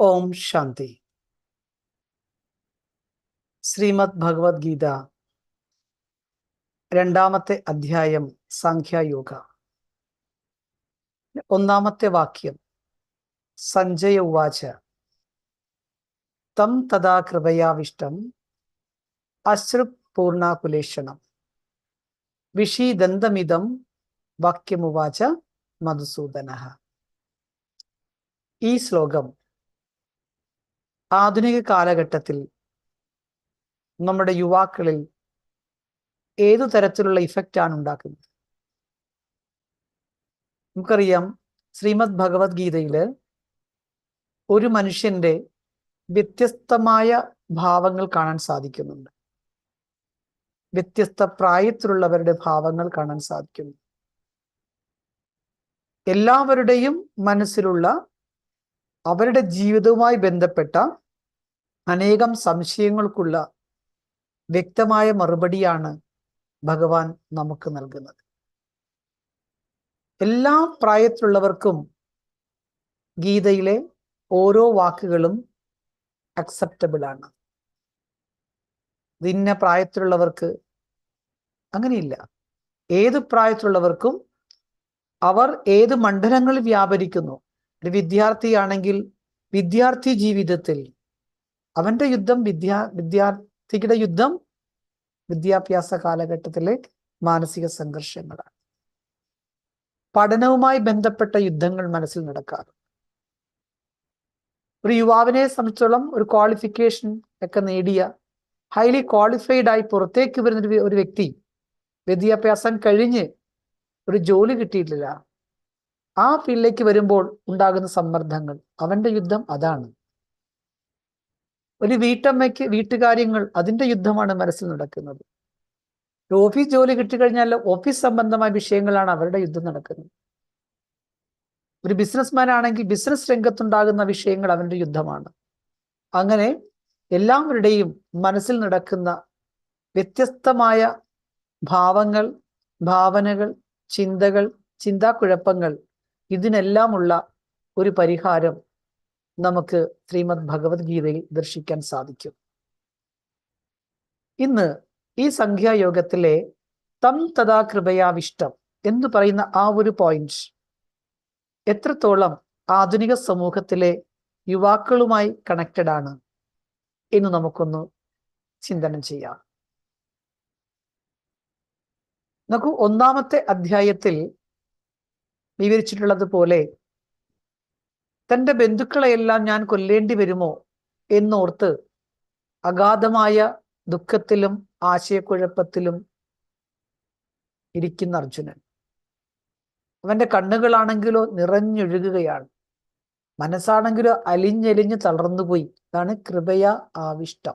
ഓം ശാന്തി. ശ്രീമദ് ഭഗവത്ഗീത രണ്ടാമത്തെ അധ്യായം സംഖ്യായോഗ. ഒന്നാമത്തെ വാക്യം സഞ്ജയ ഉവാച. തം തഥാ കൃപയാവിഷ്ടം അശ്രുപൂർണാകുലേഷണം. വിഷീദന്തമിതം വാക്യമുവാച മധുസൂദന. ഈ ശ്ലോകം ആധുനിക കാലഘട്ടത്തിൽ നമ്മുടെ യുവാക്കളിൽ ഏതു തരത്തിലുള്ള ആണ് ഉണ്ടാക്കുന്നത്? നമുക്കറിയാം ശ്രീമദ് ഭഗവത്ഗീതയിൽ ഒരു മനുഷ്യന്റെ വ്യത്യസ്തമായ ഭാവങ്ങൾ കാണാൻ സാധിക്കുന്നുണ്ട്. വ്യത്യസ്ത പ്രായത്തിലുള്ളവരുടെ ഭാവങ്ങൾ കാണാൻ സാധിക്കുന്നു. എല്ലാവരുടെയും മനസ്സിലുള്ള അവരുടെ ജീവിതവുമായി ബന്ധപ്പെട്ട അനേകം സംശയങ്ങൾക്കുള്ള വ്യക്തമായ മറുപടിയാണ് ഭഗവാൻ നമുക്ക് നൽകുന്നത്. എല്ലാ പ്രായത്തിലുള്ളവർക്കും ഗീതയിലെ ഓരോ വാക്കുകളും അക്സെപ്റ്റബിൾ ആണ്. ഇന്ന പ്രായത്തിലുള്ളവർക്ക് അങ്ങനെയില്ല. ഏത് പ്രായത്തിലുള്ളവർക്കും അവർ ഏത് മണ്ഡലങ്ങളിൽ വ്യാപരിക്കുന്നു ഒരു വിദ്യാർത്ഥിയാണെങ്കിൽ വിദ്യാർത്ഥി ജീവിതത്തിൽ അവന്റെ യുദ്ധം വിദ്യാ വിദ്യാർത്ഥിയുടെ യുദ്ധം വിദ്യാഭ്യാസ കാലഘട്ടത്തിലെ മാനസിക സംഘർഷങ്ങളാണ്. പഠനവുമായി ബന്ധപ്പെട്ട യുദ്ധങ്ങൾ മനസ്സിൽ നടക്കാറ് ഒരു യുവാവിനെ സംബന്ധിച്ചോളം ഒരു ക്വാളിഫിക്കേഷൻ ഒക്കെ നേടിയ ഹൈലി ക്വാളിഫൈഡ് ആയി പുറത്തേക്ക് വരുന്ന ഒരു വ്യക്തി വിദ്യാഭ്യാസം കഴിഞ്ഞ് ഒരു ജോലി കിട്ടിയിട്ടില്ല. ആ ഫീൽഡിലേക്ക് വരുമ്പോൾ ഉണ്ടാകുന്ന സമ്മർദ്ദങ്ങൾ. അവന്റെ യുദ്ധം അതാണ്. ഒരു വീട്ടമ്മയ്ക്ക് വീട്ടുകാര്യങ്ങൾ അതിന്റെ യുദ്ധമാണ് മനസ്സിൽ നടക്കുന്നത്. ഒരു ഓഫീസ് ജോലി കിട്ടിക്കഴിഞ്ഞാൽ ഓഫീസ് സംബന്ധമായ വിഷയങ്ങളാണ് അവരുടെ യുദ്ധം നടക്കുന്നത്. ഒരു ബിസിനസ്മാൻ ആണെങ്കിൽ ബിസിനസ് രംഗത്തുണ്ടാകുന്ന വിഷയങ്ങൾ അവന്റെ യുദ്ധമാണ്. അങ്ങനെ എല്ലാവരുടെയും മനസ്സിൽ നടക്കുന്ന വ്യത്യസ്തമായ ഭാവങ്ങൾ ഭാവനകൾ ചിന്തകൾ ചിന്താക്കുഴപ്പങ്ങൾ ഇതിനെല്ലാമുള്ള ഒരു പരിഹാരം നമുക്ക് ശ്രീമദ് ഭഗവത്ഗീതയിൽ ദർശിക്കാൻ സാധിക്കും. ഇന്ന് ഈ സംഖ്യായോഗത്തിലെ തം തഥാ കൃപയാവിഷ്ടം എന്ന് പറയുന്ന ആ ഒരു പോയിന്റ് എത്രത്തോളം ആധുനിക സമൂഹത്തിലെ യുവാക്കളുമായി കണക്റ്റഡ് ആണ് എന്ന് നമുക്കൊന്ന് ചിന്തനം ചെയ്യാം. നോക്കൂ ഒന്നാമത്തെ അധ്യായത്തിൽ വിവരിച്ചിട്ടുള്ളത് പോലെ തന്റെ ബന്ധുക്കളെയെല്ലാം ഞാൻ കൊല്ലേണ്ടി വരുമോ എന്നോർത്ത് അഗാധമായ ദുഃഖത്തിലും ആശയക്കുഴപ്പത്തിലും ഇരിക്കുന്ന അർജുനൻ. അവന്റെ കണ്ണുകളാണെങ്കിലോ നിറഞ്ഞൊഴുകുകയാണ്. മനസ്സാണെങ്കിലോ അലിഞ്ഞലിഞ്ഞ് തളർന്നുപോയി. ഇതാണ് കൃപയ ആവിഷ്ടം.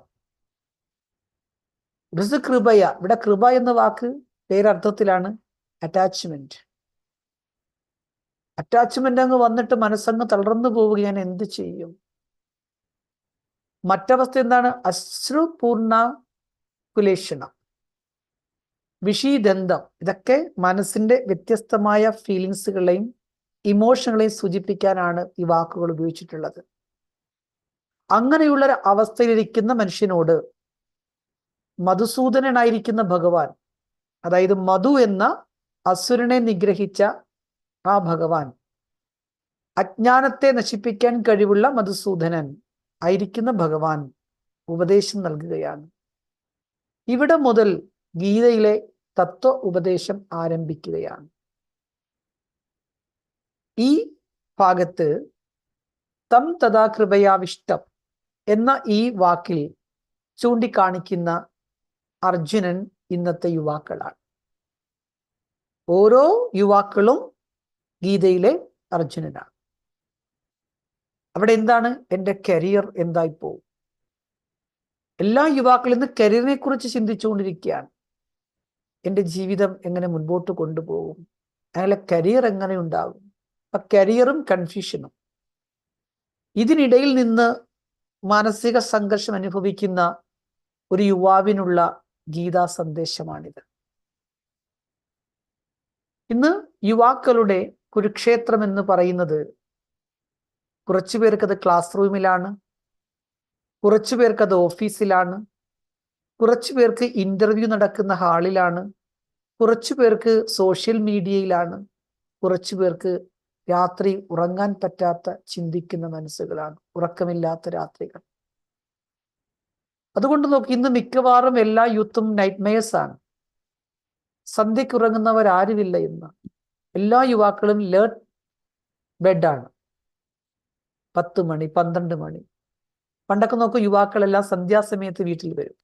കൃപയ ഇവിടെ കൃപ എന്ന വാക്ക് വേറർത്ഥത്തിലാണ് അറ്റാച്ച്മെന്റ് അറ്റാച്ച്മെന്റ് അങ്ങ് വന്നിട്ട് മനസ്സങ്ങ് തളർന്നു പോവുക ഞാൻ എന്ത് ചെയ്യും? മറ്റവസ്ഥ എന്താണ്? അശ്രുപൂർണ കുലേഷണം. വിഷീദന്തം. ഇതൊക്കെ മനസ്സിന്റെ വ്യത്യസ്തമായ ഫീലിങ്സുകളെയും ഇമോഷനുകളെയും സൂചിപ്പിക്കാനാണ് ഈ വാക്കുകൾ ഉപയോഗിച്ചിട്ടുള്ളത്. അങ്ങനെയുള്ള ഒരു അവസ്ഥയിലിരിക്കുന്ന മനുഷ്യനോട് മധുസൂദനനായിരിക്കുന്ന ഭഗവാൻ അതായത് മധു എന്ന അസുരനെ നിഗ്രഹിച്ച ആ ഭഗവാൻ അജ്ഞാനത്തെ നശിപ്പിക്കാൻ കഴിവുള്ള മധുസൂദനൻ ആയിരിക്കുന്ന ഭഗവാൻ ഉപദേശം നൽകുകയാണ്. ഇവിടെ മുതൽ ഗീതയിലെ തത്വ ഉപദേശം ആരംഭിക്കുകയാണ്. ഈ ഭാഗത്ത് തം തഥാ കൃപയാവിഷ്ടം എന്ന ഈ വാക്കിൽ ചൂണ്ടിക്കാണിക്കുന്ന അർജുനൻ ഇന്നത്തെ യുവാക്കളാണ്. ഓരോ യുവാക്കളും ഗീതയിലെ അർജുനനാണ്. അവിടെ എന്താണ്? എന്റെ കരിയർ എന്തായി പോകും എല്ലാ യുവാക്കളും ഇന്ന് കരിയറിനെ കുറിച്ച് ചിന്തിച്ചുകൊണ്ടിരിക്കുകയാണ്. എന്റെ ജീവിതം എങ്ങനെ മുൻപോട്ട് കൊണ്ടുപോകും? അയാളെ കരിയർ എങ്ങനെ ഉണ്ടാകും? അപ്പൊ കരിയറും കൺഫ്യൂഷനും ഇതിനിടയിൽ നിന്ന് മാനസിക സംഘർഷം അനുഭവിക്കുന്ന ഒരു യുവാവിനുള്ള ഗീതാ സന്ദേശമാണിത് ഇന്ന് യുവാക്കളുടെ കുരുക്ഷേത്രം എന്ന് പറയുന്നത് കുറച്ചു പേർക്കത് ക്ലാസ് റൂമിലാണ് കുറച്ചു പേർക്കത് ഓഫീസിലാണ് കുറച്ചു പേർക്ക് ഇന്റർവ്യൂ നടക്കുന്ന ഹാളിലാണ് കുറച്ചു പേർക്ക് സോഷ്യൽ മീഡിയയിലാണ് കുറച്ചു പേർക്ക് രാത്രി ഉറങ്ങാൻ പറ്റാത്ത ചിന്തിക്കുന്ന മനസ്സുകളാണ് ഉറക്കമില്ലാത്ത രാത്രികൾ. അതുകൊണ്ട് നോക്കി ഇന്ന് മിക്കവാറും എല്ലാ യൂത്തും നൈറ്റ് മെയേഴ്സ് ആണ്. സന്ധ്യയ്ക്ക് ഉറങ്ങുന്നവരാരുമില്ല ഇന്ന്. എല്ലാ യുവാക്കളും ലേട്ട് ബെഡാണ് പത്ത് മണി പന്ത്രണ്ട് മണി. പണ്ടൊക്കെ നോക്കൂ യുവാക്കളെല്ലാം സന്ധ്യാസമയത്ത് വീട്ടിൽ വരും.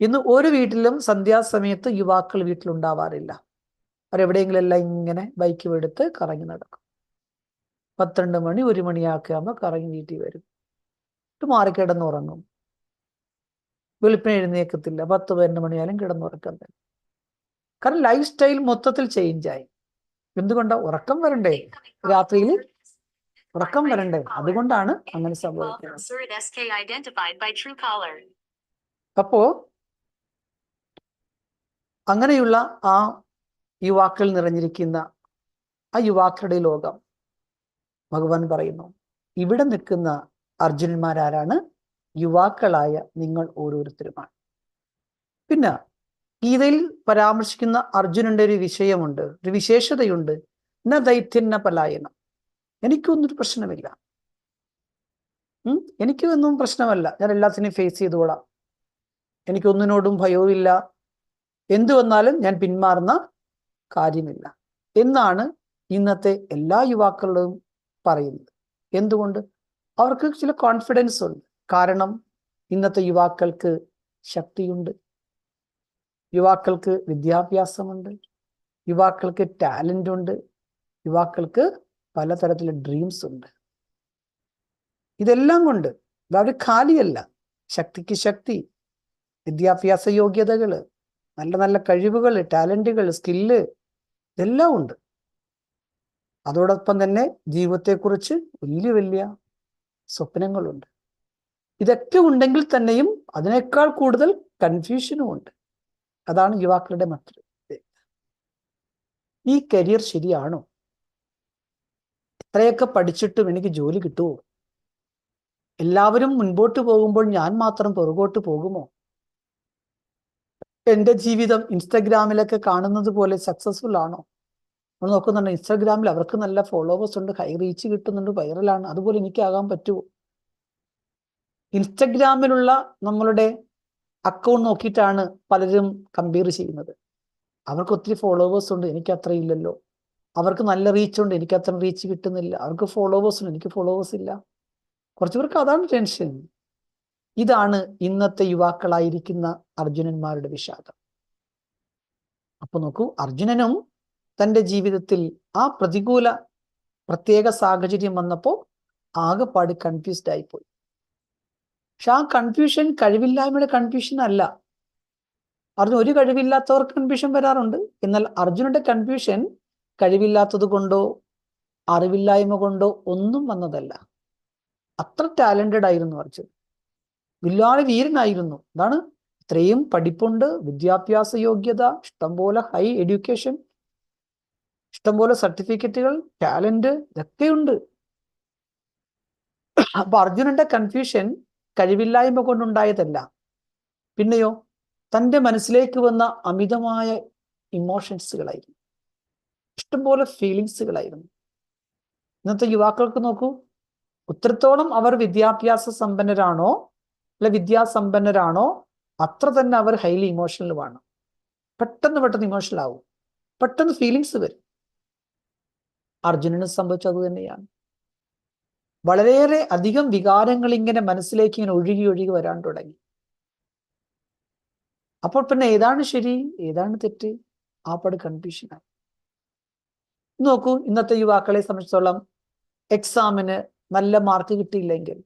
ഇന്ന് ഒരു വീട്ടിലും സന്ധ്യാസമയത്ത് യുവാക്കൾ വീട്ടിലുണ്ടാവാറില്ല. അവരെവിടെയെങ്കിലും എല്ലാം ഇങ്ങനെ ബൈക്ക് എടുത്ത് കറങ്ങി നടക്കും. പന്ത്രണ്ട് മണി ഒരു മണിയാക്കുമ്പോൾ കറങ്ങി വീട്ടിൽ വരും. ഇട്ട് മാറി കിടന്നുറങ്ങും വെളുപ്പിന് എഴുന്നേക്കത്തില്ല. പത്ത് പതിനൊന്ന് മണിയായാലും കിടന്നുറക്കുന്നില്ല കാരണം ലൈഫ് സ്റ്റൈൽ മൊത്തത്തിൽ ചേഞ്ചായി എന്തുകൊണ്ടാ ഉറക്കം വരണ്ടേ? രാത്രിയിൽ ഉറക്കം വരണ്ടേ? അതുകൊണ്ടാണ് അങ്ങനെ സംഭവിക്കുന്നത്. അപ്പോ അങ്ങനെയുള്ള ആ യുവാക്കൾ നിറഞ്ഞിരിക്കുന്ന ആ യുവാക്കളുടെ ലോകം ഭഗവാൻ പറയുന്നു ഇവിടെ നിൽക്കുന്ന അർജുനന്മാരാരാണ് യുവാക്കളായ നിങ്ങൾ ഓരോരുത്തരുമാണ്. പിന്നെ ഗീതയിൽ പരാമർശിക്കുന്ന അർജുനന്റെ ഒരു വിഷയമുണ്ട് ഒരു വിശേഷതയുണ്ട്. ന ദൈത്യന്ന പലായനം. എനിക്കൊന്നൊരു പ്രശ്നമില്ല. എനിക്ക് എനിക്കൊന്നും പ്രശ്നമല്ല. ഞാൻ എല്ലാത്തിനെയും ഫേസ് ചെയ്തോളാം എനിക്കൊന്നിനോടും ഭയവുമില്ല. എന്തു വന്നാലും ഞാൻ പിന്മാറുന്ന കാര്യമില്ല. എന്നാണ് ഇന്നത്തെ എല്ലാ യുവാക്കളും പറയുന്നത്. എന്തുകൊണ്ട്? അവർക്ക് ചില കോൺഫിഡൻസ് ഉണ്ട്. കാരണം ഇന്നത്തെ യുവാക്കൾക്ക് ശക്തിയുണ്ട്. യുവാക്കൾക്ക് വിദ്യാഭ്യാസമുണ്ട് യുവാക്കൾക്ക് ടാലന്റ് ഉണ്ട് യുവാക്കൾക്ക് പലതരത്തിലെ ഡ്രീംസ് ഉണ്ട്. ഇതെല്ലാം കൊണ്ട് അവർ ഖാലിയല്ല ശക്തിക്ക് ശക്തി വിദ്യാഭ്യാസ യോഗ്യതകൾ നല്ല നല്ല കഴിവുകൾ ടാലന്റുകൾ സ്കില്ല് ഇതെല്ലാം ഉണ്ട്. അതോടൊപ്പം തന്നെ ജീവിതത്തെക്കുറിച്ച് വലിയ വലിയ സ്വപ്നങ്ങളുണ്ട്. ഇതൊക്കെ ഉണ്ടെങ്കിൽ തന്നെയും അതിനേക്കാൾ കൂടുതൽ കൺഫ്യൂഷനും ഉണ്ട്. അതാണ് യുവാക്കളുടെ മറ്റൊരു ഈ കരിയർ ശരിയാണോ? ഇത്രയൊക്കെ പഠിച്ചിട്ടും എനിക്ക് ജോലി കിട്ടുമോ എല്ലാവരും മുൻപോട്ട് പോകുമ്പോൾ ഞാൻ മാത്രം പുറകോട്ട് പോകുമോ? എന്റെ ജീവിതം ഇൻസ്റ്റഗ്രാമിലൊക്കെ കാണുന്നത് പോലെ സക്സസ്ഫുൾ ആണോ? നമ്മൾ നോക്കുന്നുണ്ട് ഇൻസ്റ്റാഗ്രാമിൽ അവർക്ക് നല്ല ഫോളോവേഴ്സ് ഉണ്ട് ഹൈ റീച്ച് കിട്ടുന്നുണ്ട് വൈറലാണ് അതുപോലെ എനിക്കാകാൻ പറ്റുമോ? ഇൻസ്റ്റഗ്രാമിലുള്ള നമ്മളുടെ അക്കൗണ്ട് നോക്കിയിട്ടാണ് പലരും കമ്പയർ ചെയ്യുന്നത്. അവർക്ക് ഒത്തിരി ഫോളോവേഴ്സ് ഉണ്ട് എനിക്ക് അത്ര ഇല്ലല്ലോ. അവർക്ക് നല്ല റീച്ച് ഉണ്ട് എനിക്ക് അത്ര റീച്ച് കിട്ടുന്നില്ല. അവർക്ക് ഫോളോവേഴ്സ് ഉണ്ട് എനിക്ക് ഫോളോവേഴ്സ് ഇല്ല. കുറച്ചു പേർക്ക് അതാണ് ടെൻഷൻ ഇതാണ് ഇന്നത്തെ യുവാക്കളായിരിക്കുന്ന അർജുനന്മാരുടെ വിഷാദം. അപ്പൊ നോക്കൂ അർജുനനും തന്റെ ജീവിതത്തിൽ ആ പ്രതികൂല പ്രത്യേക സാഹചര്യം വന്നപ്പോൾ ആകെപ്പാട് കൺഫ്യൂസ്ഡ് ആയിപ്പോയി. പക്ഷെ ആ കൺഫ്യൂഷൻ കഴിവില്ലായ്മയുടെ കൺഫ്യൂഷൻ അല്ല. അർജുൻ ഒരു കഴിവില്ലാത്തവർക്ക് കൺഫ്യൂഷൻ വരാറുണ്ട്. എന്നാൽ അർജുനന്റെ കൺഫ്യൂഷൻ കഴിവില്ലാത്തത് കൊണ്ടോ അറിവില്ലായ്മ കൊണ്ടോ ഒന്നും വന്നതല്ല. അത്ര ടാലന്റഡ് ആയിരുന്നു അർജുൻ. വില്ലാളി വീരനായിരുന്നു. അതാണ് ഇത്രയും പഠിപ്പുണ്ട് വിദ്യാഭ്യാസ യോഗ്യത ഇഷ്ടംപോലെ ഹൈ എഡ്യൂക്കേഷൻ ഇഷ്ടംപോലെ സർട്ടിഫിക്കറ്റുകൾ ടാലന്റ് ഇതൊക്കെയുണ്ട്. അപ്പൊ അർജുനന്റെ കൺഫ്യൂഷൻ കഴിവില്ലായ്മ കൊണ്ടുണ്ടായതല്ല. പിന്നെയോ തന്റെ മനസ്സിലേക്ക് വന്ന അമിതമായ ഇമോഷൻസുകളായിരുന്നു. ഇഷ്ടംപോലെ ഫീലിങ്സുകളായിരുന്നു. ഇന്നത്തെ യുവാക്കൾക്ക് നോക്കൂ ഉത്രത്തോളം അവർ വിദ്യാഭ്യാസ സമ്പന്നരാണോ അല്ലെ വിദ്യാസമ്പന്നരാണോ അത്ര തന്നെ അവർ ഹൈലി ഇമോഷണലുമാണ് പെട്ടെന്ന് പെട്ടെന്ന് ഇമോഷണൽ ആവും. പെട്ടെന്ന് ഫീലിങ്സ് വരും. അർജുനന് സംഭവിച്ചത് തന്നെയാണ്. വളരെയേറെ അധികം വികാരങ്ങൾ ഇങ്ങനെ മനസ്സിലേക്ക് ഇങ്ങനെ ഒഴുകി ഒഴുകി വരാൻ തുടങ്ങി. അപ്പോൾ പിന്നെ ഏതാണ് ശരി? ഏതാണ് തെറ്റ്? ആ പട് കൺഫ്യൂഷനായി നോക്കൂ ഇന്നത്തെ യുവാക്കളെ സംബന്ധിച്ചിടത്തോളം എക്സാമിന് നല്ല മാർക്ക് കിട്ടിയില്ലെങ്കിൽ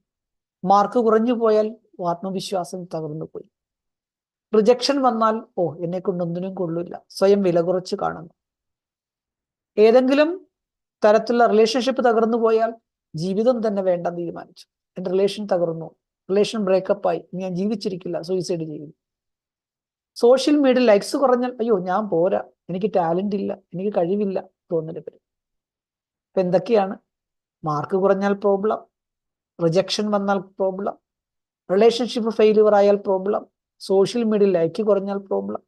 മാർക്ക് കുറഞ്ഞു പോയാൽ ആത്മവിശ്വാസം തകർന്നു പോയി. റിജക്ഷൻ വന്നാൽ ഓ എന്നെ കൊണ്ടൊന്നിനും കൊള്ളില്ല. സ്വയം വില കുറച്ച് കാണുന്നു. ഏതെങ്കിലും തരത്തിലുള്ള റിലേഷൻഷിപ്പ് തകർന്നു പോയാൽ ജീവിതം തന്നെ വേണ്ട തീരുമാനിച്ചു. എന്റെ റിലേഷൻ തകർന്നു. റിലേഷൻ ബ്രേക്കപ്പ് ആയി. ഞാൻ ജീവിച്ചിരിക്കില്ല. സൂയിസൈഡ് ചെയ്തു. സോഷ്യൽ മീഡിയ ലൈക്സ് കുറഞ്ഞാൽ അയ്യോ ഞാൻ പോരാ. എനിക്ക് ടാലന്റ് ഇല്ല. എനിക്ക് കഴിവില്ല. തോന്നൽ പേര് അപ്പൊ എന്തൊക്കെയാണ്? മാർക്ക് കുറഞ്ഞാൽ പ്രോബ്ലം റിജക്ഷൻ വന്നാൽ പ്രോബ്ലം റിലേഷൻഷിപ്പ് ഫെയിലുവർ ആയാൽ പ്രോബ്ലം സോഷ്യൽ മീഡിയ ലൈക്ക് കുറഞ്ഞാൽ പ്രോബ്ലം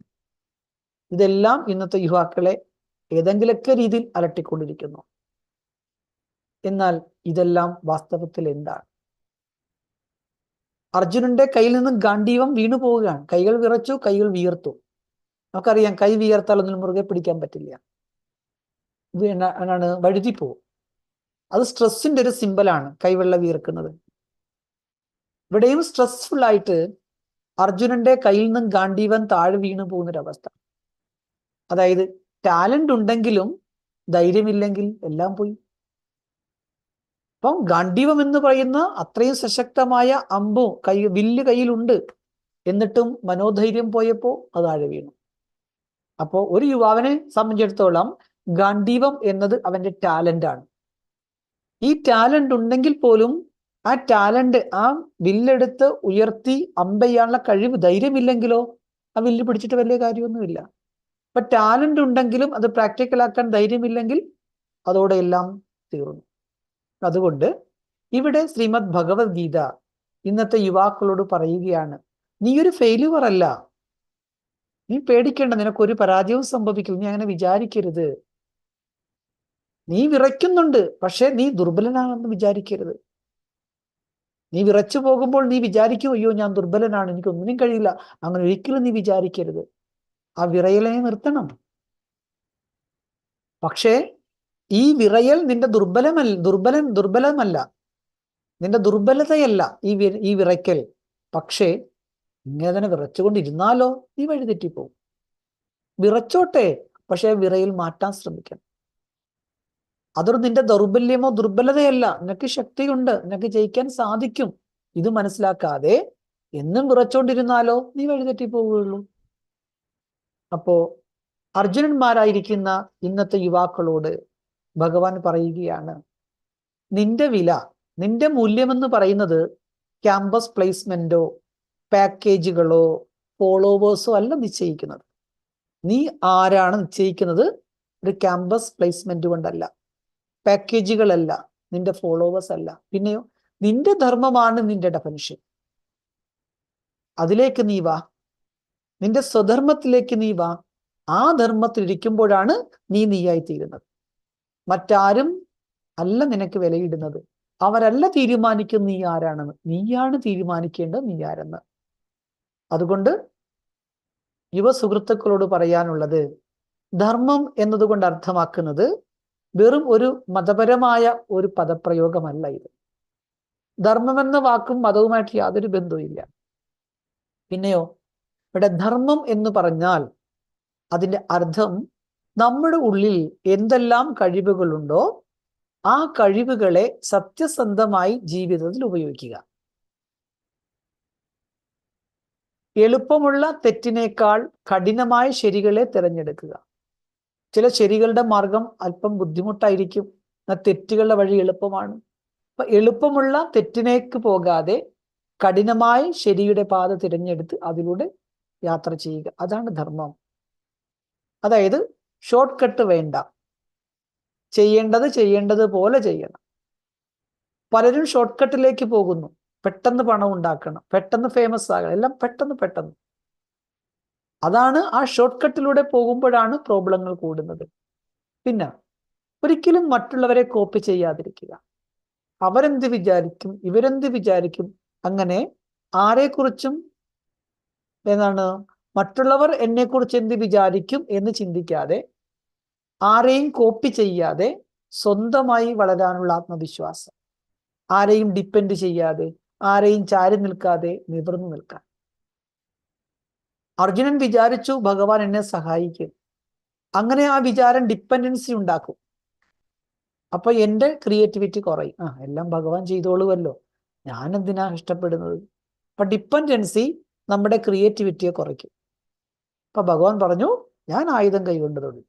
ഇതെല്ലാം ഇന്നത്തെ യുവാക്കളെ ഏതെങ്കിലൊക്കെ രീതിയിൽ അലട്ടിക്കൊണ്ടിരിക്കുന്നു. എന്നാൽ ഇതെല്ലാം വാസ്തവത്തിൽ എന്താണ്? അർജുനന്റെ കയ്യിൽ നിന്ന് ഗാന്ധീവം വീണു പോവുകയാണ്. കൈകൾ വിറച്ചു കൈകൾ വിയർത്തു. നമുക്കറിയാം കൈ വിയർത്താൽ ഒന്നും മുറുകെ പിടിക്കാൻ പറ്റില്ല. എന്നാണ് വഴുതി പോകും അത് സ്ട്രെസ്സിന്റെ ഒരു സിമ്പലാണ് കൈവെള്ള വീർക്കുന്നത് ഇവിടെയും സ്ട്രെസ്ഫുൾ ആയിട്ട് അർജുനന്റെ കയ്യിൽ നിന്നും ഗാന്ധീവൻ താഴെ വീണു പോകുന്നൊരവസ്ഥ. അതായത് ടാലന്റ് ഉണ്ടെങ്കിലും ധൈര്യമില്ലെങ്കിൽ എല്ലാം പോയി. അപ്പം ഗാന്ഡീവം എന്ന് പറയുന്ന അത്രയും സശക്തമായ അമ്പു കൈ വില്ല് കയ്യിലുണ്ട്. എന്നിട്ടും മനോധൈര്യം പോയപ്പോ അത് ആഴ വീണു. അപ്പോ ഒരു യുവാവിനെ സംബന്ധിച്ചിടത്തോളം ഗാന്ഡീവം എന്നത് അവന്റെ ടാലന്റ് ആണ്. ഈ ടാലന്റ് ഉണ്ടെങ്കിൽ പോലും ആ ടാലന്റ് ആ വില്ലെടുത്ത് ഉയർത്തി അമ്പെയ്യാനുള്ള കഴിവ് ധൈര്യമില്ലെങ്കിലോ ആ വില്ല് പിടിച്ചിട്ട് വലിയ കാര്യമൊന്നുമില്ല. അപ്പൊ ടാലന്റ് ഉണ്ടെങ്കിലും അത് പ്രാക്ടിക്കൽ ആക്കാൻ ധൈര്യമില്ലെങ്കിൽ അതോടെ എല്ലാം തീർന്നു. അതുകൊണ്ട് ഇവിടെ ശ്രീമദ് ഭഗവത്ഗീത ഇന്നത്തെ യുവാക്കളോട് പറയുകയാണ് നീ ഒരു ഫെയിലുവർ അല്ല. നീ പേടിക്കേണ്ട നിനക്ക് ഒരു പരാജയവും സംഭവിക്കില്ല. നീ അങ്ങനെ വിചാരിക്കരുത്. നീ വിറയ്ക്കുന്നുണ്ട് പക്ഷെ നീ ദുർബലനാണെന്ന് വിചാരിക്കരുത്. നീ വിറച്ചു പോകുമ്പോൾ നീ വിചാരിക്കും അയ്യോ ഞാൻ ദുർബലനാണ് എനിക്ക് ഒന്നിനും കഴിയില്ല. അങ്ങനെ ഒരിക്കലും നീ വിചാരിക്കരുത്. ആ വിറയലെ നിർത്തണം. പക്ഷേ ഈ വിറയൽ നിന്റെ ദുർബലമല്ല ദുർബലൻ ദുർബലമല്ല. നിന്റെ ദുർബലതയല്ല ഈ ഈ വിറയ്ക്കൽ. പക്ഷേ ഇങ്ങനെ തന്നെ വിറച്ചുകൊണ്ടിരുന്നാലോ? നീ വഴിതെറ്റിപ്പോവും വിറച്ചോട്ടെ പക്ഷെ വിറയിൽ മാറ്റാൻ ശ്രമിക്കണം. അതൊരു നിന്റെ ദൗർബല്യമോ ദുർബലതയല്ല. നിനക്ക് ശക്തിയുണ്ട്. നിനക്ക് ജയിക്കാൻ സാധിക്കും. ഇത് മനസ്സിലാക്കാതെ എന്നും വിറച്ചോണ്ടിരുന്നാലോ? നീ വഴിതെറ്റി പോവുകയുള്ളൂ അപ്പോ അർജുനന്മാരായിരിക്കുന്ന ഇന്നത്തെ യുവാക്കളോട് ഭഗവാൻ പറയുകയാണ് നിന്റെ വില നിന്റെ മൂല്യമെന്ന് പറയുന്നത് ക്യാമ്പസ് പ്ലേസ്മെന്റോ പാക്കേജുകളോ ഫോളോവേഴ്സോ അല്ല നിശ്ചയിക്കുന്നത്. നീ ആരാണ് നിശ്ചയിക്കുന്നത്? ഒരു ക്യാമ്പസ് പ്ലേസ്മെന്റ് കൊണ്ടല്ല. പാക്കേജുകളല്ല നിന്റെ ഫോളോവേഴ്സ് അല്ല. പിന്നെയോ നിന്റെ ധർമ്മമാണ് നിന്റെ ഡെഫനിഷൻ. അതിലേക്ക് നീ വാ. നിന്റെ സ്വധർമ്മത്തിലേക്ക് നീ വാ. ആ ധർമ്മത്തിലിരിക്കുമ്പോഴാണ് നീ നീയായി തീരുന്നത് മറ്റാരും അല്ല നിനക്ക് വിലയിടുന്നത്. അവരല്ല തീരുമാനിക്കുന്ന നീ ആരാണെന്ന്. നീയാണ് തീരുമാനിക്കേണ്ടത് നീ ആരെന്ന്. അതുകൊണ്ട് യുവ സുഹൃത്തുക്കളോട് പറയാനുള്ളത് ധർമ്മം എന്നതുകൊണ്ട് അർത്ഥമാക്കുന്നത് വെറും ഒരു മതപരമായ ഒരു പദപ്രയോഗമല്ല ഇത്. ധർമ്മമെന്ന വാക്കും മതവുമായിട്ട് യാതൊരു ബന്ധവുമില്ല പിന്നെയോ ഇവിടെ ധർമ്മം എന്ന് പറഞ്ഞാൽ അതിന്റെ അർത്ഥം നമ്മുടെ ഉള്ളിൽ എന്തെല്ലാം കഴിവുകളുണ്ടോ ആ കഴിവുകളെ സത്യസന്ധമായി ജീവിതത്തിൽ ഉപയോഗിക്കുക. എളുപ്പമുള്ള തെറ്റിനേക്കാൾ കഠിനമായ ശരികളെ തിരഞ്ഞെടുക്കുക. ചില ശരികളുടെ മാർഗം അല്പം ബുദ്ധിമുട്ടായിരിക്കും. എന്നാൽ തെറ്റുകളുടെ വഴി എളുപ്പമാണ്. അപ്പൊ എളുപ്പമുള്ള തെറ്റിനേക്ക് പോകാതെ കഠിനമായ ശരിയുടെ പാത തിരഞ്ഞെടുത്ത് അതിലൂടെ യാത്ര ചെയ്യുക. അതാണ് ധർമ്മം. അതായത് ഷോർട്ട് കട്ട് വേണ്ട. ചെയ്യേണ്ടത് ചെയ്യേണ്ടത് പോലെ ചെയ്യണം. പലരും ഷോർട്ട് കട്ടിലേക്ക് പോകുന്നു. പെട്ടെന്ന് പണം ഉണ്ടാക്കണം. പെട്ടെന്ന് ഫേമസ് ആകണം. എല്ലാം പെട്ടെന്ന് പെട്ടെന്ന്. അതാണ് ആ ഷോർട്ട് കട്ടിലൂടെ പോകുമ്പോഴാണ് പ്രോബ്ലങ്ങൾ കൂടുന്നത്. പിന്നെ ഒരിക്കലും മറ്റുള്ളവരെ കോപ്പി ചെയ്യാതിരിക്കുക. അവരെന്ത് വിചാരിക്കും? ഇവരെന്ത് വിചാരിക്കും? അങ്ങനെ ആരെക്കുറിച്ചും എന്താണ്? മറ്റുള്ളവർ എന്നെക്കുറിച്ച് എന്ത് വിചാരിക്കും എന്ന് ചിന്തിക്കാതെ ആരെയും കോപ്പി ചെയ്യാതെ സ്വന്തമായി വളരാനുള്ള ആത്മവിശ്വാസം. ആരെയും ഡിപ്പെൻഡ് ചെയ്യാതെ ആരെയും ചാരി നിൽക്കാതെ നിവർന്നു നിൽക്കാൻ. അർജുനൻ വിചാരിച്ചു ഭഗവാൻ എന്നെ സഹായിക്കും. അങ്ങനെ ആ വിചാരം ഡിപ്പെൻഡൻസി ഉണ്ടാക്കും. അപ്പൊ എന്റെ ക്രിയേറ്റിവിറ്റി കുറയും. ആ എല്ലാം ഭഗവാൻ ചെയ്തോളുമല്ലോ ഞാൻ എന്തിനാ ഇഷ്ടപ്പെടുന്നത്? അപ്പൊ ഡിപ്പെൻഡൻസി നമ്മുടെ ക്രിയേറ്റിവിറ്റിയെ കുറയ്ക്കും. അപ്പൊ ഭഗവാൻ പറഞ്ഞു ഞാൻ ആയുധം കൈകൊണ്ട് തൊഴിൽ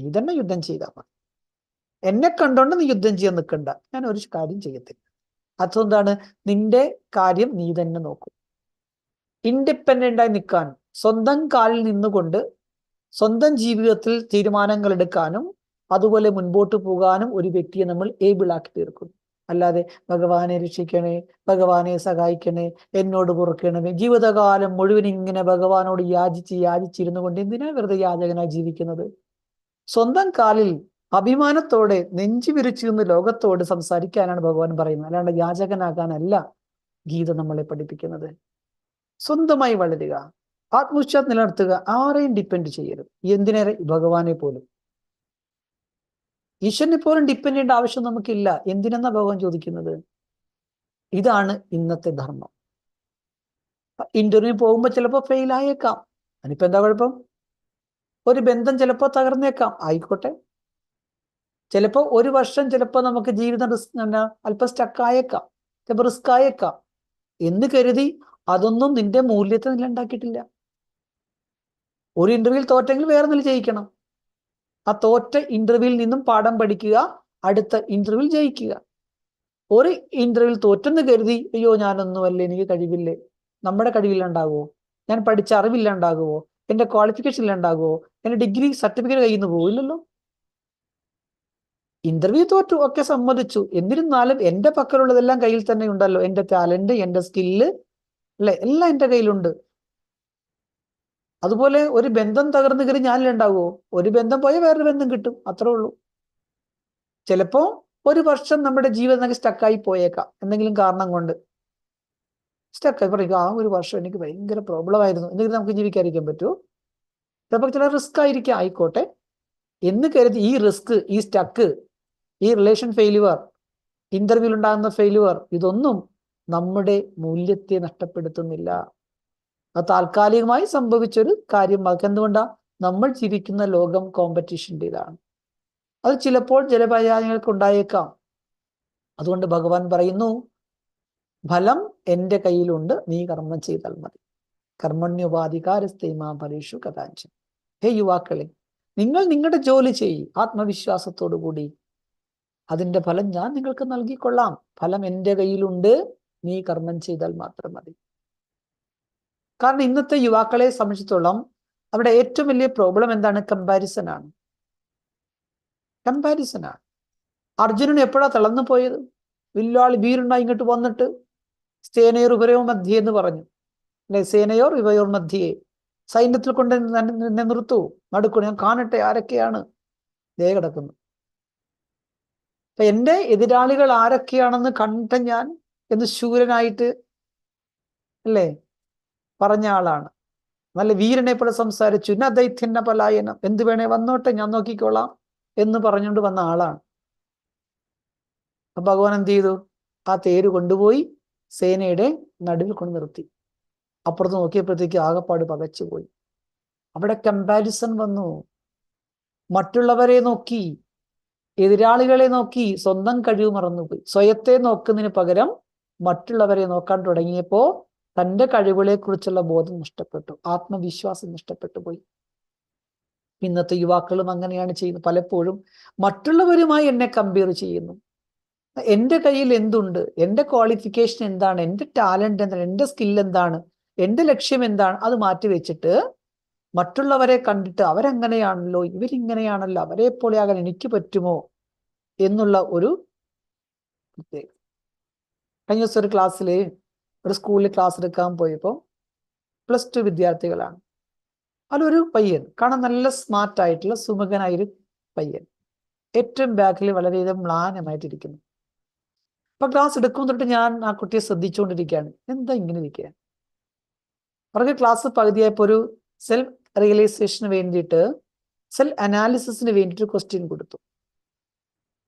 നീ തന്നെ യുദ്ധം ചെയ്താൽ മതി. എന്നെ കണ്ടോണ്ട് നീ യുദ്ധം ചെയ്യാൻ നിൽക്കണ്ട ഞാൻ ഒരു കാര്യം ചെയ്യത്തില്ല. അതുകൊണ്ടാണ് നിന്റെ കാര്യം നീ തന്നെ നോക്കൂ. ഇൻഡിപെൻഡന്റ് ആയി നിൽക്കാൻ സ്വന്തം കാലിൽ നിന്നുകൊണ്ട് സ്വന്തം ജീവിതത്തിൽ തീരുമാനങ്ങൾ എടുക്കാനും അതുപോലെ മുൻപോട്ട് പോകാനും ഒരു വ്യക്തിയെ നമ്മൾ ഏബിൾ ആക്കി തീർക്കുന്നു. അല്ലാതെ ഭഗവാനെ രക്ഷിക്കണേ ഭഗവാനെ സഹായിക്കണേ എന്നോട് പൊറുക്കണമേ ജീവിതകാലം മുഴുവൻ ഇങ്ങനെ ഭഗവാനോട് യാചിച്ച് യാചിച്ചിരുന്നു കൊണ്ട് എന്തിനാ വെറുതെ യാചകനായി ജീവിക്കുന്നത്? സ്വന്തം കാലിൽ അഭിമാനത്തോടെ നെഞ്ചു വിരിച്ചു നിന്ന് ലോകത്തോട് സംസാരിക്കാനാണ് ഭഗവാൻ പറയുന്നത്. അല്ലാണ്ട് യാചകനാകാനല്ല ഗീത നമ്മളെ പഠിപ്പിക്കുന്നത്. സ്വന്തമായി വളരുക ആത്മവിശ്വാസം നിലനിർത്തുക ആരെയും ഡിപ്പെൻഡ് ചെയ്യരുത്. എന്തിനേറെ? ഭഗവാനെ പോലും. ഈശ്വരനെ പോലും ഡിപ്പെൻഡ് ചെയ്യേണ്ട ആവശ്യം നമുക്കില്ല. എന്തിനെന്നാ ഭഗവാൻ ചോദിക്കുന്നത്? ഇതാണ് ഇന്നത്തെ ധർമ്മം. ഇന്റർവ്യൂ പോകുമ്പോൾ ചിലപ്പോൾ ഫെയിൽ ആയേക്കാം. അതിനിപ്പോ എന്താ കുഴപ്പം? ഒരു ബന്ധം ചിലപ്പോൾ തകർന്നേക്കാം. ആയിക്കോട്ടെ. ചിലപ്പോൾ ഒരു വർഷം ചിലപ്പോൾ നമുക്ക് ജീവിതം റിസ്ക് അല്പം സ്റ്റക്കായേക്കാം ചിലപ്പോൾ റിസ്ക് ആയേക്കാം. എന്ന് കരുതി അതൊന്നും നിന്റെ മൂല്യത്തെ നിലണ്ടാക്കിയിട്ടില്ല ഒരു ഇന്റർവ്യൂവിൽ തോറ്റെങ്കിൽ വേറെ നില ജയിക്കണം. ആ തോറ്റ ഇന്റർവ്യൂവിൽ നിന്നും പാഠം പഠിക്കുക അടുത്ത ഇന്റർവ്യൂവിൽ ജയിക്കുക. ഒരു ഇന്റർവ്യൂവിൽ തോറ്റെന്ന് കരുതി അയ്യോ ഞാനൊന്നുമല്ല എനിക്ക് കഴിവില്ലേ? നമ്മുടെ കഴിവില്ലാണ്ടാകുമോ ഞാൻ പഠിച്ച അറിവില്ലാണ്ടാകുമോ എന്റെ ക്വാളിഫിക്കേഷൻ ഇല്ലാണ്ടാകുമോ എന്റെ ഡിഗ്രി സർട്ടിഫിക്കറ്റ് കയ്യിൽ നിന്ന് പോവില്ലല്ലോ. ഇന്റർവ്യൂ തോറ്റു ഒക്കെ സമ്മതിച്ചു. എന്നിരുന്നാലും എന്റെ പക്കലുള്ളതെല്ലാം കയ്യിൽ തന്നെ ഉണ്ടല്ലോ. എന്റെ ടാലന്റ് എന്റെ സ്കില്ല് അല്ലെ? എല്ലാം എന്റെ കയ്യിലുണ്ട്. അതുപോലെ ഒരു ബന്ധം തകർന്നു കയറി ഞാനിലുണ്ടാവുമോ ഒരു ബന്ധം പോയാൽ വേറൊരു ബന്ധം കിട്ടും. അത്രേ ഉള്ളൂ. ചിലപ്പോ ഒരു വർഷം നമ്മുടെ ജീവിതം സ്റ്റക്കായി പോയേക്കാം. എന്തെങ്കിലും കാരണം കൊണ്ട്. സ്റ്റക്കായി പറയും ആ ഒരു വർഷം എനിക്ക് ഭയങ്കര പ്രോബ്ലം ആയിരുന്നു. എന്തെങ്കിലും നമുക്ക് ജീവിക്കാതിരിക്കാൻ പറ്റുമോ? ചിലപ്പോൾ ചില റിസ്ക് ആയിരിക്കാം. ആയിക്കോട്ടെ. എന്ന് കരുതി ഈ റിസ്ക് ഈ സ്റ്റക്ക് ഈ റിലേഷൻ ഫെയിലുവർ ഇന്റർവ്യൂവിൽ ഉണ്ടാകുന്ന ഫെയിലുവർ ഇതൊന്നും നമ്മുടെ മൂല്യത്തെ നഷ്ടപ്പെടുത്തുന്നില്ല. അത് താൽക്കാലികമായി സംഭവിച്ചൊരു കാര്യം. അതൊക്കെ എന്തുകൊണ്ടാ നമ്മൾ ജീവിക്കുന്ന ലോകം കോമ്പറ്റീഷന്റെ ഇതാണ് അത് ചിലപ്പോൾ ജലപര്യായങ്ങൾക്ക് ഉണ്ടായേക്കാം അതുകൊണ്ട് ഭഗവാൻ പറയുന്നു ഫലം എന്റെ കയ്യിലുണ്ട്. നീ കർമ്മം ചെയ്താൽ മതി. കർമ്മണ്യോപാധികാരസ്ഥേമാ ഫലേഷു കഥാഞ്ചൻ ഹേ യുവാക്കളെ നിങ്ങൾ നിങ്ങളുടെ ജോലി ചെയ്യും ആത്മവിശ്വാസത്തോടു കൂടി. അതിന്റെ ഫലം ഞാൻ നിങ്ങൾക്ക് നൽകിക്കൊള്ളാം. ഫലം എന്റെ കയ്യിലുണ്ട്. നീ കർമ്മം ചെയ്താൽ മാത്രം മതി. കാരണം ഇന്നത്തെ യുവാക്കളെ സംബന്ധിച്ചിടത്തോളം അവിടെ ഏറ്റവും വലിയ പ്രോബ്ലം എന്താണ്? കമ്പാരിസൺ ആണ്. കമ്പാരിസൺ ആണ്. അർജുനൻ എപ്പോഴാ തളർന്നു പോയത്? വില്ലാളി വീരുണ്ടായി ഇങ്ങോട്ട് വന്നിട്ട് സേനയോർ ഇവരോ മധ്യേ എന്ന് പറഞ്ഞു. അല്ലെ സേനയോർ ഇവയോർ മധ്യേ സൈന്യത്തിൽ കൊണ്ട് എന്നെ നിർത്തു. നടുക്കു ഞാൻ കാണട്ടെ ആരൊക്കെയാണ്. ദേ കിടക്കുന്നു. അപ്പൊ എന്റെ എതിരാളികൾ ആരൊക്കെയാണെന്ന് കണ്ട ഞാൻ എന്ന് ശൂരനായിട്ട് അല്ലേ? പറഞ്ഞ ആളാണ്. നല്ല വീരനെ പോലെ സംസാരിച്ചു. ന ദൈത്യന്ന പലായനം. എന്ത് വേണേ വന്നോട്ടെ ഞാൻ നോക്കിക്കോളാം എന്ന് പറഞ്ഞുകൊണ്ട് വന്ന ആളാണ്. ഭഗവാൻ എന്ത് ചെയ്തു? ആ തേര് കൊണ്ടുപോയി സേനയുടെ നടുവിൽ കൊണ്ട് നിർത്തി. അപ്പുറത്ത് നോക്കിയപ്പോഴത്തേക്ക് ആകപ്പാട് പകച്ചുപോയി അവിടെ കമ്പാരിസൺ വന്നു. മറ്റുള്ളവരെ നോക്കി എതിരാളികളെ നോക്കി സ്വന്തം കഴിവ് മറന്നുപോയി. സ്വയത്തെ നോക്കുന്നതിന് പകരം മറ്റുള്ളവരെ നോക്കാൻ തുടങ്ങിയപ്പോ തന്റെ കഴിവുകളെ കുറിച്ചുള്ള ബോധം നഷ്ടപ്പെട്ടു. ആത്മവിശ്വാസം നഷ്ടപ്പെട്ടു പോയി. ഇന്നത്തെ യുവാക്കളും അങ്ങനെയാണ് ചെയ്യുന്നത്. പലപ്പോഴും മറ്റുള്ളവരുമായി എന്നെ കമ്പയർ ചെയ്യുന്നു. എന്റെ കയ്യിൽ എന്തുണ്ട്? എന്റെ ക്വാളിഫിക്കേഷൻ എന്താണ്? എന്റെ ടാലന്റ് എന്താണ്? എന്റെ സ്കിൽ എന്താണ്? എന്റെ ലക്ഷ്യം എന്താണ്? അത് മാറ്റി വെച്ചിട്ട് മറ്റുള്ളവരെ കണ്ടിട്ട് അവരെങ്ങനെയാണല്ലോ? ഇവരിങ്ങനെയാണല്ലോ? അവരെ പോലെയാകാൻ എനിക്ക് പറ്റുമോ? എന്നുള്ള ഒരു പ്രത്യേകത കഴിഞ്ഞ ദിവസം ഒരു ക്ലാസ്സിൽ ഒരു സ്കൂളിൽ ക്ലാസ് എടുക്കാൻ പോയപ്പോൾ പ്ലസ് ടു വിദ്യാർത്ഥികളാണ്. അതിലൊരു പയ്യൻ കാണാൻ നല്ല സ്മാർട്ട് ആയിട്ടുള്ള സുമുഖനായൊരു പയ്യൻ. ഏറ്റവും ബാക്കിൽ വളരെയധികം മ്ലാനമായിട്ടിരിക്കുന്നു. അപ്പൊ ക്ലാസ് എടുക്കും തൊട്ട് ഞാൻ ആ കുട്ടിയെ ശ്രദ്ധിച്ചുകൊണ്ടിരിക്കുകയാണ്. എന്താ ഇങ്ങനെ ഇരിക്കുക? അവർക്ക് ക്ലാസ് പകുതിയായപ്പോൾ ഒരു സെൽഫ് റിയലൈസേഷന് വേണ്ടിയിട്ട് സെൽഫ് അനാലിസിസിന് വേണ്ടിയിട്ട് ക്വസ്റ്റ്യൻ കൊടുത്തു.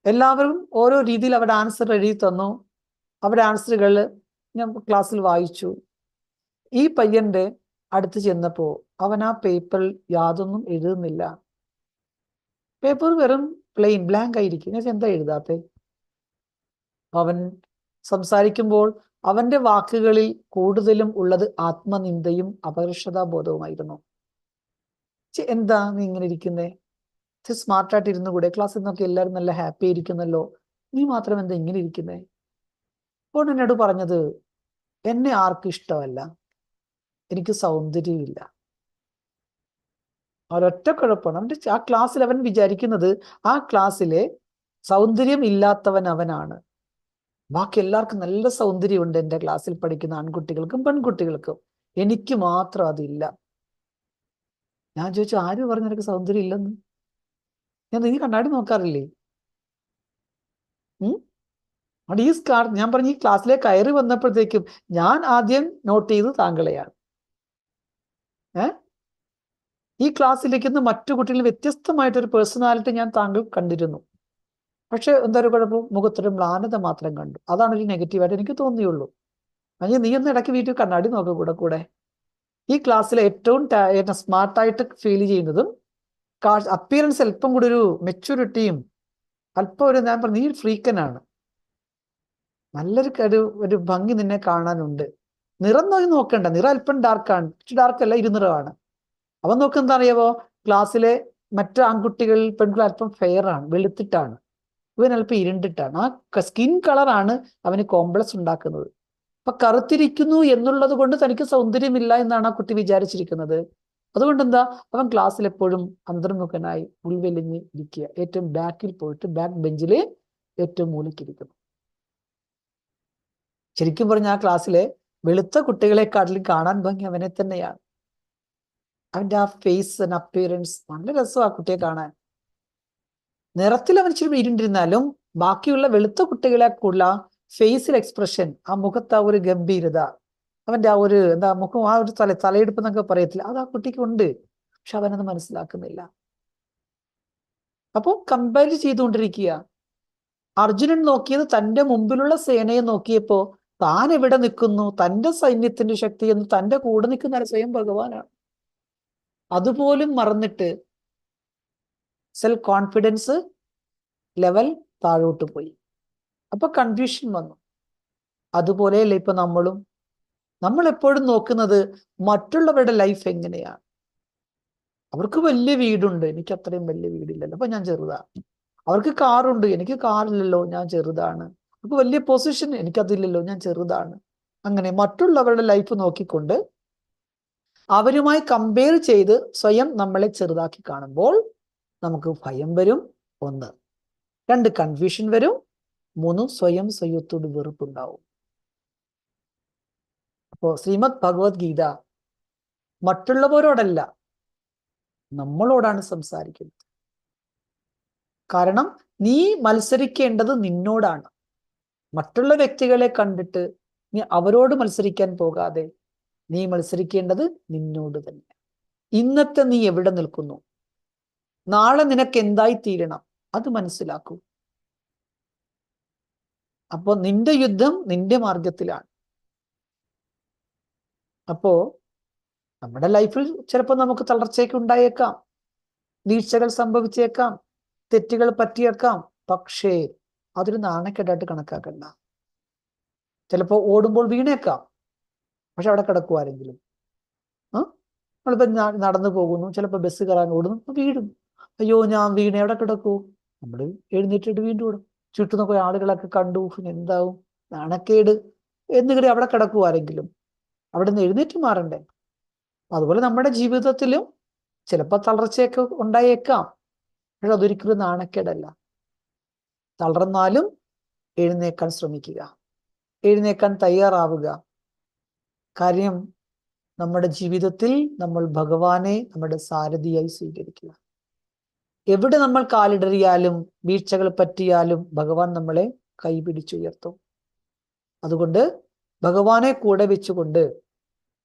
എല്ലാവരും ഓരോ രീതിയിൽ അവരുടെ ആൻസർ എഴുതി തന്നു. അവരുടെ ആൻസറുകൾ ഞാൻ ക്ലാസ്സിൽ വായിച്ചു. ഈ പയ്യന്റെ അടുത്ത് ചെന്നപ്പോൾ അവൻ ആ പേപ്പറിൽ യാതൊന്നും എഴുതുന്നില്ല. പേപ്പർ വെറും പ്ലെയിൻ ബ്ലാങ്ക് ആയിരിക്കും. ഞാൻ എന്താ എഴുതാത്തെ? അവൻ സംസാരിക്കുമ്പോൾ അവന്റെ വാക്കുകളിൽ കൂടുതലും ഉള്ളത് ആത്മനിന്ദയും അപകർഷതാബോധവുമായിരുന്നു ഛെ, എന്താ നീ ഇങ്ങനെ ഇരിക്കുന്നേ? ഇത് സ്മാർട്ടായിട്ട് ഇരുന്നു കൂടെ ക്ലാസ്സിൽ നിന്നൊക്കെ എല്ലാവരും നല്ല ഹാപ്പി ആയിരിക്കുന്നല്ലോ. നീ മാത്രം എന്താ ഇങ്ങനെ ഇരിക്കുന്നേ? അപ്പോൾ എന്നോട് പറഞ്ഞത് എന്നെ ആർക്കും ഇഷ്ടമല്ല. എനിക്ക് സൗന്ദര്യമില്ല. അവരൊറ്റ കുഴപ്പമാണ്. അവന്റെ ആ ക്ലാസ്സിൽ അവൻ വിചാരിക്കുന്നത് ആ ക്ലാസ്സിലെ സൗന്ദര്യം ഇല്ലാത്തവൻ അവനാണ്. ബാക്കി എല്ലാവർക്കും നല്ല സൗന്ദര്യമുണ്ട് എന്റെ ക്ലാസ്സിൽ പഠിക്കുന്ന ആൺകുട്ടികൾക്കും പെൺകുട്ടികൾക്കും. എനിക്ക് മാത്രം അതില്ല. ഞാൻ ചോദിച്ചു ആര് പറഞ്ഞു നിനക്ക് സൗന്ദര്യം ഇല്ലെന്ന്? ഞാൻ നീ കണ്ണാടി നോക്കാറില്ലേ? അവിടെ ഈ ഞാൻ പറഞ്ഞ ഈ ക്ലാസ്സിലേക്ക് കയറി വന്നപ്പോഴത്തേക്കും ഞാൻ ആദ്യം നോട്ട് ചെയ്ത് താങ്കളെയാണ്. ഏ? ഈ ക്ലാസ്സിലിരിക്കുന്ന മറ്റു കുട്ടികളിൽ വ്യത്യസ്തമായിട്ടൊരു പേഴ്സണാലിറ്റി ഞാൻ താങ്കൾ കണ്ടിരുന്നു. പക്ഷെ എന്താ ഒരു കുഴപ്പം? മുഖത്തൊരു മ്ലാനത മാത്രം കണ്ടു. അതാണ് ഒരു നെഗറ്റീവായിട്ട് എനിക്ക് തോന്നിയുള്ളൂ. അല്ലെങ്കിൽ നീ ഒന്ന് ഇടയ്ക്ക് വീട്ടിൽ കണ്ണാടി നോക്കുക കൂടെ കൂടെ. ഈ ക്ലാസ്സിലെ ഏറ്റവും സ്മാർട്ടായിട്ട് ഫീൽ ചെയ്യുന്നതും അപ്പിയറൻസ് അല്പം കൂടി ഒരു മെച്യൂരിറ്റിയും അല്പം ഒരു ഞാൻ പറഞ്ഞു നീ ഫ്രീക്കനാണ് നല്ലൊരു ഒരു ഒരു ഭംഗി നിന്നെ കാണാനുണ്ട്. നിറം നോക്കി നോക്കണ്ട. നിറം അല്പം ഡാർക്കാണ് ഡാർക്ക് അല്ല ഇരുനിറമാണ് അവൻ നോക്ക് എന്താ അറിയാവോ ക്ലാസ്സിലെ മറ്റു ആൺകുട്ടികൾ പെൺകുട്ടികൾ അല്പം ഫെയർ ആണ് വെളുത്തിട്ടാണ്. ഇവൻ അല്പം ഇരുണ്ടിട്ടാണ്. ആ സ്കിൻ കളറാണ് അവന് കോംപ്ലക്സ് ഉണ്ടാക്കുന്നത്. അപ്പൊ കറുത്തിരിക്കുന്നു എന്നുള്ളത് കൊണ്ട് തനിക്ക് സൗന്ദര്യമില്ല എന്നാണ് ആ കുട്ടി വിചാരിച്ചിരിക്കുന്നത്. അതുകൊണ്ട് എന്താ? അവൻ ക്ലാസ്സിൽ എപ്പോഴും അന്തർമുഖനായി ഉൾവെലിഞ്ഞ് ഇരിക്കുക. ഏറ്റവും ബാക്കിൽ പോയിട്ട് ബാക്ക് ബെഞ്ചിലെ ഏറ്റവും മൂലക്കിരിക്കുന്നു ശരിക്കും പറഞ്ഞ ആ ക്ലാസ്സിലെ വെളുത്ത കുട്ടികളെക്കാട്ടിലും കാണാൻ ഭംഗി അവനെ തന്നെയാണ്. അവന്റെ ആ ഫേസ് ആൻഡ് അപ്പിയറൻസ് നല്ല രസമാണ് ആ കുട്ടിയെ കാണാൻ. നിറത്തിൽ അവൻ ഇച്ചിരി ഇരുണ്ടിരുന്നാലും ബാക്കിയുള്ള വെളുത്ത കുട്ടികളെ കൂടുതൽ ഫേസിൽ എക്സ്പ്രഷൻ ആ മുഖത്ത് ആ ഒരു ഗംഭീരത അവന്റെ ആ ഒരു എന്താ മുഖം ആ ഒരു തല തലയെടുപ്പ് എന്നൊക്കെ പറയത്തില്ല. അത് ആ കുട്ടിക്ക് ഉണ്ട് പക്ഷെ അവനത് മനസ്സിലാക്കുന്നില്ല. അപ്പോൾ കമ്പയർ ചെയ്തുകൊണ്ടിരിക്കുക. അർജുനൻ നോക്കിയത് തന്റെ മുമ്പിലുള്ള സേനയെ നോക്കിയപ്പോ താൻ എവിടെ നിൽക്കുന്നു? തന്റെ സൈന്യത്തിന്റെ ശക്തി എന്ന് തന്റെ കൂടെ നിൽക്കുന്ന സ്വയം ഭഗവാനാണ്. അതുപോലും മറന്നിട്ട് സെൽഫ് കോൺഫിഡൻസ് ലെവൽ താഴോട്ട് പോയി. അപ്പൊ കൺഫ്യൂഷൻ വന്നു. അതുപോലെയല്ലേ ഇപ്പൊ നമ്മളും? നമ്മൾ എപ്പോഴും നോക്കുന്നത് മറ്റുള്ളവരുടെ ലൈഫ് എങ്ങനെയാണ്? അവർക്ക് വലിയ വീടുണ്ട്. എനിക്ക് അത്രയും വലിയ വീടില്ലല്ലോ. അപ്പൊ ഞാൻ ചെറുതാണ് അവർക്ക് കാറുണ്ട് എനിക്ക് കാറില്ലല്ലോ ഞാൻ ചെറുതാണ്. അവർക്ക് വലിയ പൊസിഷൻ എനിക്കതില്ലല്ലോ ഞാൻ ചെറുതാണ്. അങ്ങനെ മറ്റുള്ളവരുടെ ലൈഫ് നോക്കിക്കൊണ്ട് അവരുമായി കമ്പയർ ചെയ്ത് സ്വയം നമ്മളെ ചെറുതാക്കി കാണുമ്പോൾ നമുക്ക് ഭയം വരും. ഒന്ന്. രണ്ട് കൺഫ്യൂഷൻ വരും. മൂന്ന് സ്വയം സ്വയത്തോട് വെറുപ്പുണ്ടാവും. അപ്പോ ശ്രീമദ് ഭഗവത്ഗീത മറ്റുള്ളവരോടല്ല നമ്മളോടാണ് സംസാരിക്കുന്നത്. കാരണം നീ മത്സരിക്കേണ്ടത് നിന്നോടാണ്. മറ്റുള്ള വ്യക്തികളെ കണ്ടിട്ട് നീ അവരോട് മത്സരിക്കാൻ പോകാതെ നീ മത്സരിക്കേണ്ടത് നിന്നോട് തന്നെ. ഇന്നത്തെ നീ എവിടെ നിൽക്കുന്നു? നാളെ നിനക്ക് എന്തായി തീരണം? അത് മനസ്സിലാക്കൂ. അപ്പോ നിന്റെ യുദ്ധം നിന്റെ മാർഗത്തിലാണ് അപ്പോ നമ്മുടെ ലൈഫിൽ ചിലപ്പോൾ നമുക്ക് തളർച്ചയൊക്കെ ഉണ്ടായേക്കാം. വീഴ്ചകൾ സംഭവിച്ചേക്കാം. തെറ്റുകൾ പറ്റിയേക്കാം. പക്ഷേ അതൊരു നാണക്കേടായിട്ട് കണക്കാക്കണ്ട. ചിലപ്പോൾ ഓടുമ്പോൾ വീണേക്കാം. പക്ഷെ അവിടെ കിടക്കുവാരെങ്കിലും. ആ? നമ്മളിപ്പോ നടന്നു പോകുന്നു. ചിലപ്പോൾ ബസ് കയറാൻ ഓടുന്നു. വീടും അയ്യോ ഞാൻ വീണ്. എവിടെ കിടക്കൂ? നമ്മൾ എഴുന്നേറ്റിട്ട് വീണ്ടും ഇടും ചുറ്റും നോക്കിയ ആളുകളൊക്കെ കണ്ടു. എന്താവും? നാണക്കേട്. എന്നിങ്ങനെ അവിടെ കിടക്കൂ ആരെങ്കിലും. അവിടെ നിന്ന് എഴുന്നേറ്റ് മാറണ്ടേ? അതുപോലെ നമ്മുടെ ജീവിതത്തിലും ചിലപ്പോൾ തളർച്ചയൊക്കെ ഉണ്ടായേക്കാം. പക്ഷെ അതൊരിക്കലും നാണക്കേടല്ല. തളർന്നാലും എഴുന്നേക്കാൻ ശ്രമിക്കുക. എഴുന്നേക്കാൻ തയ്യാറാവുക. കാര്യം നമ്മുടെ ജീവിതത്തിൽ നമ്മൾ ഭഗവാനെ നമ്മുടെ സാരഥിയായി സ്വീകരിക്കുക. എവിടെ നമ്മൾ കാലിടറിയാലും വീഴ്ചകൾ പറ്റിയാലും ഭഗവാൻ നമ്മളെ കൈപിടിച്ചുയർത്തും. അതുകൊണ്ട് ഭഗവാനെ കൂടെ വെച്ചുകൊണ്ട്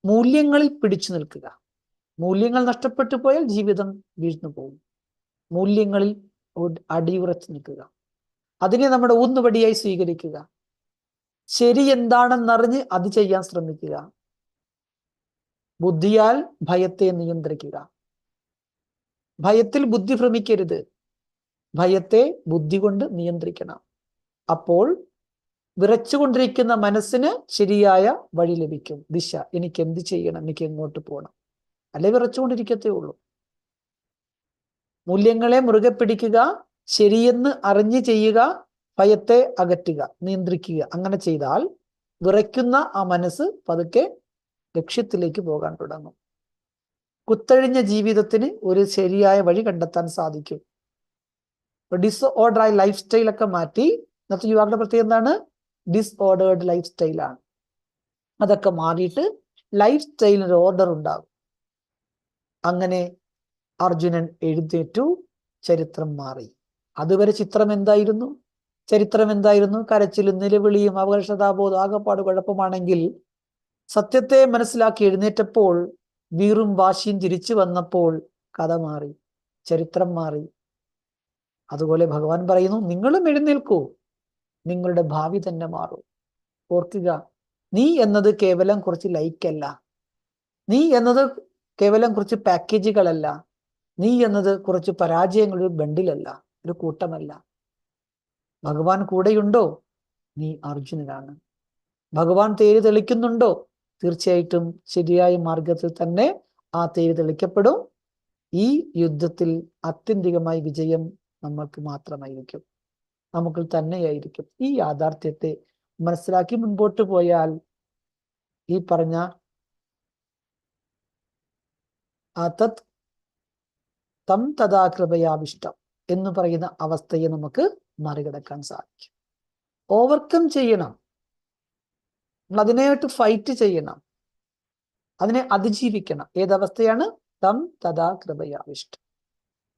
മൂല്യങ്ങളിൽ പിടിച്ചു നിൽക്കുക. മൂല്യങ്ങൾ നഷ്ടപ്പെട്ടു പോയാൽ ജീവിതം വീഴ്ന്നു പോകും. മൂല്യങ്ങളിൽ അടിയുറച്ചു നിൽക്കുക. അതിനെ നമ്മുടെ ഊന്നുപടിയായി സ്വീകരിക്കുക. ശരി എന്താണെന്നറിഞ്ഞ് അത് ചെയ്യാൻ ശ്രമിക്കുക. ബുദ്ധിയാൽ ഭയത്തെ നിയന്ത്രിക്കുക. ഭയത്തിൽ ബുദ്ധി ഭ്രമിക്കരുത്. ഭയത്തെ ബുദ്ധി കൊണ്ട് നിയന്ത്രിക്കണം. അപ്പോൾ വിറച്ചുകൊണ്ടിരിക്കുന്ന മനസ്സിന് ശരിയായ വഴി ലഭിക്കും. ദിശ. എനിക്ക് എന്ത് ചെയ്യണം? എനിക്ക് എങ്ങോട്ട് പോകണം അല്ലെ വിറച്ചുകൊണ്ടിരിക്കത്തേ ഉള്ളൂ. മൂല്യങ്ങളെ മുറുകെ പിടിക്കുക ശരിയെന്ന് അറിഞ്ഞു ചെയ്യുക ഭയത്തെ അകറ്റുക നിയന്ത്രിക്കുക. അങ്ങനെ ചെയ്താൽ വിറയ്ക്കുന്ന ആ മനസ്സ് പതുക്കെ ലക്ഷ്യത്തിലേക്ക് പോകാൻ തുടങ്ങും. കുത്തഴിഞ്ഞ ജീവിതത്തിന് ഒരു ശരിയായ വഴി കണ്ടെത്താൻ സാധിക്കും. ഡിസോർഡറായ ലൈഫ് സ്റ്റൈലൊക്കെ മാറ്റി ഇന്നത്തെ യുവാക്കളുടെ പ്രത്യേകം എന്താണ്? ഡിസ്ഓർഡേർഡ് ലൈഫ് സ്റ്റൈലാണ് അതൊക്കെ മാറിയിട്ട് ലൈഫ് സ്റ്റൈലിന് ഓർഡർ ഉണ്ടാകും. അങ്ങനെ അർജുനൻ എഴുന്നേറ്റു ചരിത്രം മാറി. അതുവരെ ചിത്രം എന്തായിരുന്നു? ചരിത്രം എന്തായിരുന്നു? കരച്ചിലും നിലവിളിയും അപകർഷതാബോധം ആകപ്പാട് കുഴപ്പമാണെങ്കിൽ സത്യത്തെ മനസ്സിലാക്കി എഴുന്നേറ്റപ്പോൾ വീറും വാശിയും തിരിച്ചു വന്നപ്പോൾ കഥ മാറി ചരിത്രം മാറി. അതുപോലെ ഭഗവാൻ പറയുന്നു നിങ്ങളും എഴുന്നേൽക്കൂ. നിങ്ങളുടെ ഭാവി തന്നെ മാറും. ഓർക്കുക നീ എന്നത് കേവലം കുറച്ച് ലൈക്കല്ല. നീ എന്നത് കേവലം കുറച്ച് പാക്കേജുകളല്ല. നീ എന്നത് കുറച്ച് പരാജയങ്ങളുടെ ഒരു ബണ്ടിലല്ല ഒരു കൂട്ടമല്ല. ഭഗവാൻ കൂടെയുണ്ടോ? നീ അർജുനനാണ്. ഭഗവാൻ തേര് തെളിക്കുന്നുണ്ടോ? തീർച്ചയായിട്ടും ശരിയായ മാർഗത്തിൽ തന്നെ ആ തേര് തെളിക്കപ്പെടും. ഈ യുദ്ധത്തിൽ ആത്യന്തികമായി വിജയം നമ്മൾക്ക് മാത്രമായിരിക്കും. നമുക്ക് തന്നെയായിരിക്കും. ഈ യാഥാർത്ഥ്യത്തെ മനസ്സിലാക്കി മുൻപോട്ട് പോയാൽ ഈ പറഞ്ഞ തം തഥാ കൃപയാവിഷ്ടം എന്ന് പറയുന്ന അവസ്ഥയെ നമുക്ക് മറികടക്കാൻ സാധിക്കും. ഓവർകം ചെയ്യണം. നമ്മൾ അതിനായിട്ട് ഫൈറ്റ് ചെയ്യണം. അതിനെ അതിജീവിക്കണം. ഏതവസ്ഥയാണ്? തം തഥാ കൃപയാവിഷ്ട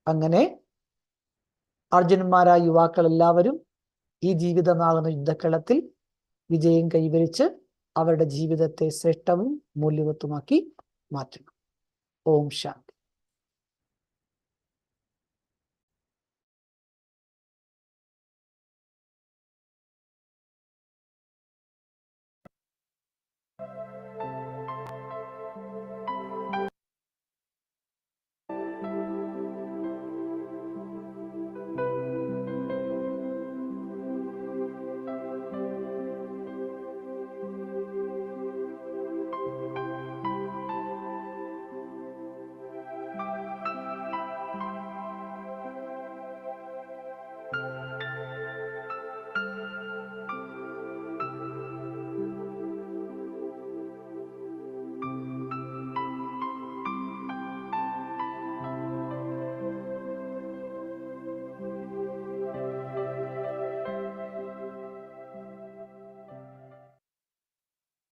അങ്ങനെ അർജുനന്മാരായ യുവാക്കൾ എല്ലാവരും ഈ ജീവിതമാകുന്ന യുദ്ധക്കളത്തിൽ വിജയം കൈവരിച്ച് അവരുടെ ജീവിതത്തെ ശ്രേഷ്ഠവും മൂല്യവത്തുമാക്കി മാറ്റണം. ഓം ശാന്തി.